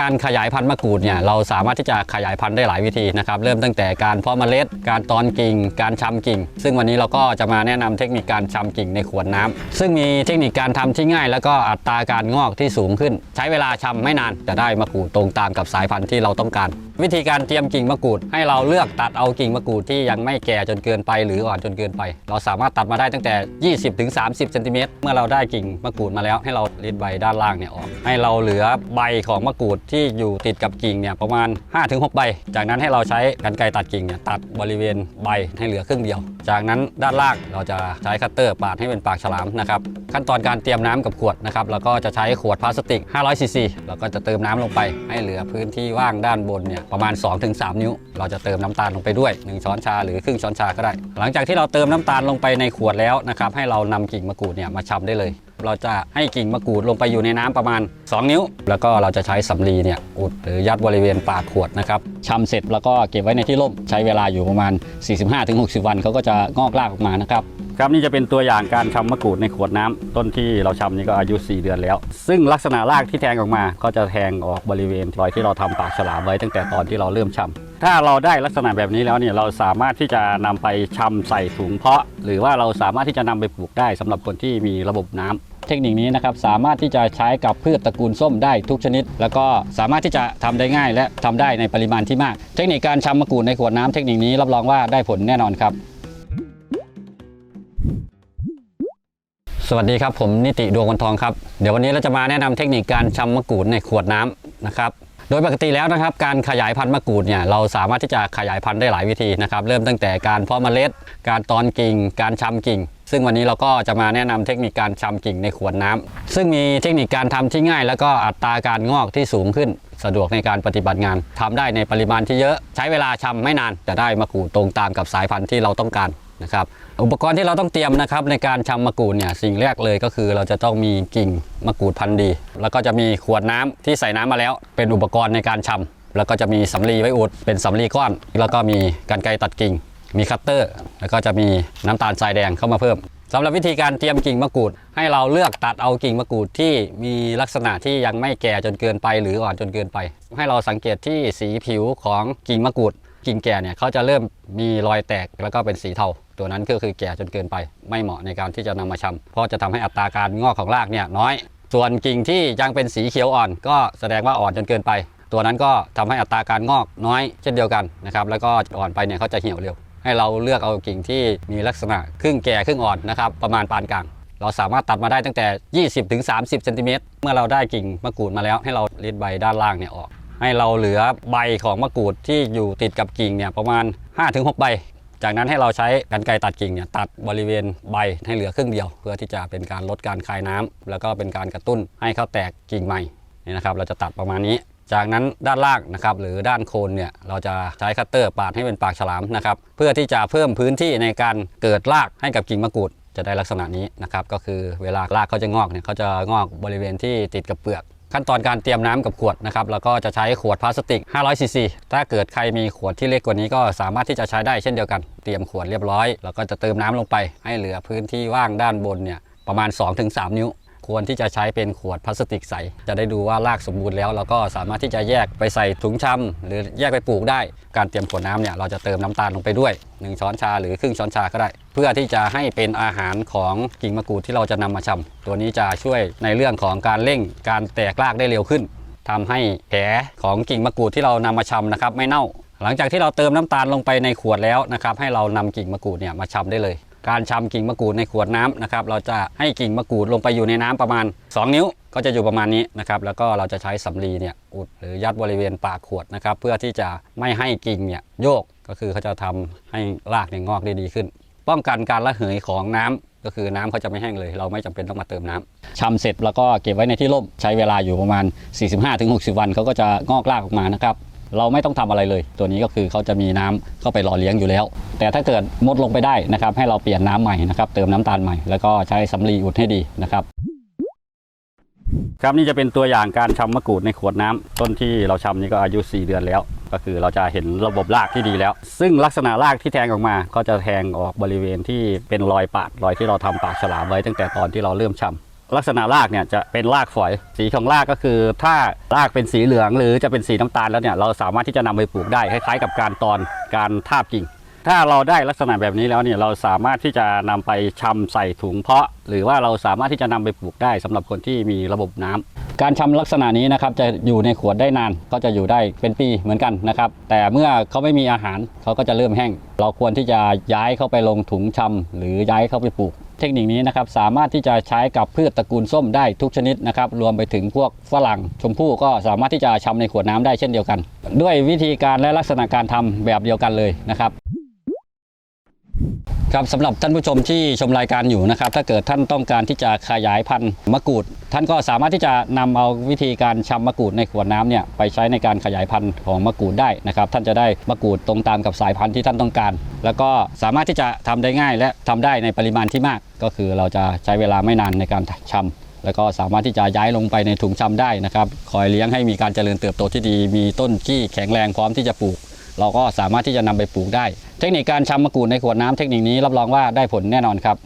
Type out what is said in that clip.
การขยายพันธุ์มะกรูดเนี่ยเราสามารถที่จะขยายพันธุ์ได้หลายวิธีนะครับเริ่มตั้งแต่การเพาะเมล็ด การตอนกิ่ง การชำกิ่ง ซึ่งวันนี้เราก็จะมาแนะนำเทคนิคการชำกิ่งในขวดน้ำซึ่งมีเทคนิคการทำที่ง่าย แล้วก็อัตราการงอกที่สูงขึ้น ใช้เวลาชำไม่นานจะได้มะกรูดตรงตามกับสายพันธุ์ที่เราต้องการ วิธีการเตรียมกิ่งมะกรูด ให้เราเลือกตัดเอากิ่งมะกรูดที่ยังไม่แก่จนเกินไปหรืออ่อนจนเกินไป เราสามารถตัดมาได้ตั้งแต่ 20-30เซนติเมตรเมื่อเราได้กิ่งมะกรูดมาแล้ว ให้เรารีดใบด้านล่างเนี่ยออก ให้เราเหลือใบของมะกรูดที่อยู่ติดกับกิ่งเนี่ยประมาณ 5-6 ใบ จากนั้นให้เราใช้กรรไกรตัดกิ่งเนี่ยตัดบริเวณใบให้เหลือครึ่งเดียว จากนั้นด้านล่างเราจะใช้คัตเตอร์ปาดให้เป็นปากฉลามนะครับขั้นตอนการเตรียมน้ำกับขวดนะครับเราก็จะใช้ขวดพลาสติก500ซีซีเราก็จะเติมน้ำลงไป ให้เหลือพื้นที่ว่างด้านบนเนี่ยประมาณ 2-3 นิ้ว เราจะเติมน้ำตาลลงไปด้วย 1 ช้อนชาหรือครึ่งช้อนชาก็ได้ หลังจากที่เราเติมน้ำตาลลงไปในขวดแล้วนะครับให้เรานำกิ่งมะกรูดเนี่ยมาชำได้เลย เราจะให้กิ่งมะกรูดลงไปอยู่ในน้ำประมาณ 2 นิ้ว แล้วก็เราจะใช้สำลีเนี่ยอุดหรือยัดบริเวณปากขวดนะครับชำเสร็จแล้วก็เก็บไว้ในที่ร่มใช้เวลาอยู่ประมาณ 45-60 วันเขาก็จะงอกรากออกมานะครับ ครับนี่จะเป็นตัวอย่างการชำมะกรูดในขวดน้ำต้นที่เราชำนี่ก็อายุ 4 เดือนแล้ว ซึ่งลักษณะรากที่แทงออกมา ก็จะแทงออกบริเวณรอยที่เราทำปากฉลามไว้ตั้งแต่ตอนที่เราเริ่มชำถ้าเราได้ลักษณะแบบนี้แล้วเนี่ยเราสามารถที่จะนำไปชำใส่ถุงเพาะ หรือว่าเราสามารถที่จะนำไปปลูกได้สำหรับคนที่มีระบบน้ำเทคนิคนี้นะครับสามารถที่จะใช้กับพืชตระกูลส้มได้ทุกชนิด แล้วก็สามารถที่จะทำได้ง่าย และทำได้ในปริมาณที่มาก เทคนิคการชำมะกรูดในขวดน้ำเทคนิคนี้รับรองว่าได้ผลแน่นอนครับ สวัสดีครับผมนิติดวงวันทองครับเดี๋ยววันนี้เราจะมาแนะนำเทคนิคการชำมะกรูดในขวดน้ำนะครับโดยปกติแล้วนะครับการขยายพันธุ์มะกรูดเนี่ยเราสามารถที่จะขยายพันธุ์ได้หลายวิธีนะครับเริ่มตั้งแต่การเพาะเมล็ด การตอนกิ่ง การชำกิ่ง ซึ่งวันนี้เราก็จะมาแนะนำเทคนิคการชำกิ่งในขวดน้ำซึ่งมีเทคนิคการทำที่ง่าย แล้วก็อัตราการงอกที่สูงขึ้น สะดวกในการปฏิบัติงานทำได้ในปริมาณที่เยอะ ใช้เวลาชำไม่นานจะได้มะกรูดตรงตามกับสายพันธุ์ที่เราต้องการ นะครับอุปกรณ์ที่เราต้องเตรียมนะครับในการชำมะกรูดเนี่ยสิ่งแรกเลยก็คือเราจะต้องมีกิ่งมะกรูดพันธุ์ดี แล้วก็จะมีขวดน้ำที่ใส่น้ำมาแล้ว เป็นอุปกรณ์ในการชำแล้วก็จะมีสำลีไว้อุดเป็นสำลีก้อน แล้วก็มีกรรไกรตัดกิ่ง มีคัตเตอร์ แล้วก็จะมีน้ำตาลทรายแดงเข้ามาเพิ่มสำหรับวิธีการเตรียมกิ่งมะกรูด ให้เราเลือกตัดเอากิ่งมะกรูดที่มีลักษณะที่ยังไม่แก่จนเกินไป หรืออ่อนจนเกินไป ให้เราสังเกตที่สีผิวของกิ่งมะกรูด กิ่งแก่เนี่ยเขาจะเริ่มมีรอยแตกแล้วก็เป็นสีเทา ตัวนั้นก็คือแก่จนเกินไป ไม่เหมาะในการที่จะนำมาชำเพราะจะทำให้อัตราการงอกของรากเนี่ยน้อย ส่วนกิ่งที่ยังเป็นสีเขียวอ่อน ก็แสดงว่าอ่อนจนเกินไป ตัวนั้นก็ทำให้อัตราการงอกน้อยเช่นเดียวกันนะครับแล้วก็อ่อนไปเนี่ยเขาจะเหี่ยวเร็ว ให้เราเลือกเอากิ่งที่มีลักษณะครึ่งแก่ครึ่งอ่อนนะครับประมาณปานกลางเราสามารถตัดมาได้ตั้งแต่ 20-30เซนติเมตรเมื่อเราได้กิ่งมะกรูดมาแล้วให้เรารีดใบด้านล่างเนี่ยออก ให้เราเหลือใบของมะกรูดที่อยู่ติดกับกิ่งเนี่ยประมาณ 5-6 ใบ จากนั้นให้เราใช้กรรไกรตัดกิ่งเนี่ยตัดบริเวณใบให้เหลือครึ่งเดียว เพื่อที่จะเป็นการลดการคายน้ำแล้วก็เป็นการกระตุ้นให้เขาแตกกิ่งใหม่นี่นะครับ เราจะตัดประมาณนี้ จากนั้นด้านล่างนะครับหรือด้านโคนเนี่ยเราจะใช้คัตเตอร์ปาดให้เป็นปากฉลามนะครับเพื่อที่จะเพิ่มพื้นที่ในการเกิดรากให้กับกิ่งมะกรูดจะได้ลักษณะนี้นะครับก็คือเวลารากเขาจะงอกเนี่ยเขาจะงอกบริเวณที่ติดกับเปลือก ขั้นตอนการเตรียมน้ำกับขวดนะครับแล้วก็จะใช้ขวดพลาสติก 500ซีซีถ้าเกิดใครมีขวดที่เล็กกว่านี้ก็สามารถที่จะใช้ได้เช่นเดียวกัน เตรียมขวดเรียบร้อย แล้วก็จะเติมน้ำลงไปให้เหลือพื้นที่ว่างด้านบนเนี่ยประมาณ 2-3 นิ้ว ควรที่จะใช้เป็นขวดพลาสติกใส จะได้ดูว่ารากสมบูรณ์แล้ว เราก็สามารถที่จะแยกไปใส่ถุงชำหรือแยกไปปลูกได้ การเตรียมขวดน้ำเนี่ยเราจะเติมน้ำตาลลงไปด้วย 1 ช้อนชาหรือครึ่งช้อนชาก็ได้ เพื่อที่จะให้เป็นอาหารของกิ่งมะกรูดที่เราจะนำมาชำตัวนี้จะช่วยในเรื่องของการเร่งการแตกรากได้เร็วขึ้นทำให้แผลของกิ่งมะกรูดที่เรานำมาชำนะครับไม่เน่าหลังจากที่เราเติมน้ำตาลลงไปในขวดแล้วนะครับให้เรานำกิ่งมะกรูดเนี่ยมาชำได้เลย การชำกิ่งมะกรูดในขวดน้ำนะครับเราจะให้กิ่งมะกรูดลงไปอยู่ในน้ำประมาณ 2 นิ้วก็จะอยู่ประมาณนี้นะครับแล้วก็เราจะใช้สำลีเนี่ยอุดหรือยัดบริเวณปากขวดนะครับเพื่อที่จะไม่ให้กิ่งเนี่ยโยกก็คือเขาจะทำให้รากเนี่ยงอกได้ดีขึ้น ป้องกันการระเหยของน้ำก็คือน้ำเขาจะไม่แห้งเลย เราไม่จำเป็นต้องมาเติมน้ำชำเสร็จแล้วก็เก็บไว้ในที่ร่มใช้เวลาอยู่ประมาณ 45-60 วันเขาก็จะงอกรากออกมานะครับ เราไม่ต้องทำอะไรเลย ตัวนี้ก็คือเขาจะมีน้ำเข้าไปหล่อเลี้ยงอยู่แล้ว แต่ถ้าเกิดมดลงไปได้นะครับให้เราเปลี่ยนน้ำใหม่นะครับเติมน้ำตาลใหม่แล้วก็ใช้สำลีอุดให้ดีนะครับครับนี่จะเป็นตัวอย่างการชำมะกรูดในขวดน้ำต้นที่เราชำนี่ก็อายุ 4 เดือนแล้ว ก็คือเราจะเห็นระบบรากที่ดีแล้ว ซึ่งลักษณะรากที่แทงออกมา ก็จะแทงออกบริเวณที่เป็นรอยปาดรอยที่เราทำปากฉลามไว้ตั้งแต่ตอนที่เราเริ่มชำ ลักษณะรากเนี่ยจะเป็นรากฝอย สีของรากก็คือ ถ้ารากเป็นสีเหลืองหรือจะเป็นสีน้ำตาลแล้วเนี่ยเราสามารถที่จะนำไปปลูกได้คล้ายๆกับการตอนการทาบกิ่ง ถ้าเราได้ลักษณะแบบนี้แล้วเนี่ยเราสามารถที่จะนำไปชำใส่ถุงเพาะ หรือว่าเราสามารถที่จะนำไปปลูกได้สำหรับคนที่มีระบบน้ำการชำลักษณะนี้นะครับจะอยู่ในขวดได้นานก็จะอยู่ได้เป็นปีเหมือนกันนะครับ แต่เมื่อเขาไม่มีอาหารเขาก็จะเริ่มแห้ง เราควรที่จะย้ายเข้าไปลงถุงชำหรือย้ายเข้าไปปลูก เทคนิคนี้นะครับสามารถที่จะใช้กับพืชตระกูลส้มได้ทุกชนิดนะครับรวมไปถึงพวกฝรั่งชมพู่ก็สามารถที่จะชำในขวดน้ำได้เช่นเดียวกัน ด้วยวิธีการและลักษณะการทำแบบเดียวกันเลยนะครับ ครับสำหรับท่านผู้ชมที่ชมรายการอยู่นะครับ ถ้าเกิดท่านต้องการที่จะขยายพันธุ์มะกรูด ท่านก็สามารถที่จะนำเอาวิธีการชำมะกรูดในขวดน้ำเนี่ยไปใช้ในการขยายพันธุ์ของมะกรูดได้นะครับ ท่านจะได้มะกรูดตรงตามกับสายพันธุ์ที่ท่านต้องการ แล้วก็สามารถที่จะทำได้ง่าย และทำได้ในปริมาณที่มาก ก็คือเราจะใช้เวลาไม่นานในการชำแล้วก็สามารถที่จะย้ายลงไปในถุงชำได้นะครับ คอยเลี้ยงให้มีการเจริญเติบโตที่ดี มีต้นที่แข็งแรงพร้อมที่จะปลูก เราก็สามารถที่จะนำไปปลูกได้ เทคนิคการชำมะกรูดในขวดน้ำเทคนิคนี้รับรองว่าได้ผลแน่นอนครับ